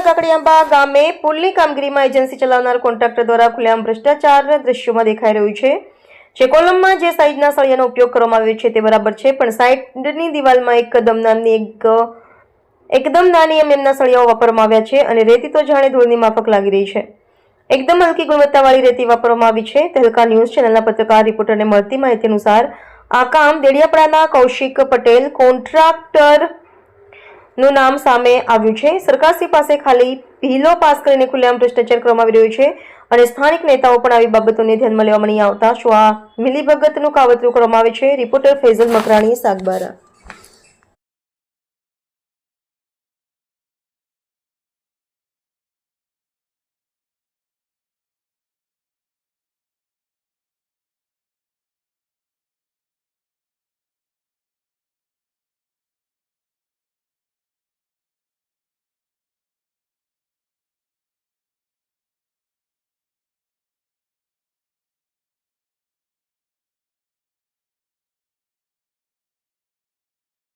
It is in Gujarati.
કાકડિયાંબા ગામે પુલની કામગીરીમાં એજન્સી ઉપયોગ કરવામાં આવ્યો છે તે બરાબર છે, પણ સાઈડની દિવાલમાં એક કદમ નામની એક એકદમ નાની એમએમના સળિયાઓ વાપરવામાં આવ્યા છે અને રેતી તો જાણે ધૂળની માફક લાગી રહી છે. એકદમ હલકી ગુણવત્તાવાળી રેતી વાપરવામાં આવી છે. તહેલકા ન્યૂઝ ચેનલના પત્રકાર, રિપોર્ટરને મળતી માહિતી અનુસાર આ કામ દેડિયાપડાના કૌશિક પટેલ કોન્ટ્રાક્ટરનું નામ સામે આવ્યું છે. સરકારશ્રી પાસે ખાલી ભીલો પાસ કરીને ખુલ્લેઆમ ભ્રષ્ટાચાર કરવામાં આવી રહ્યો છે અને સ્થાનિક નેતાઓ પણ આવી બાબતોને ધ્યાનમાં લેવામાં નહીં આવતા શું આ મિલીભગતનું કાવતરું કરવામાં આવે છે. રિપોર્ટર ફૈઝલ મકરાણી, સાગબારા.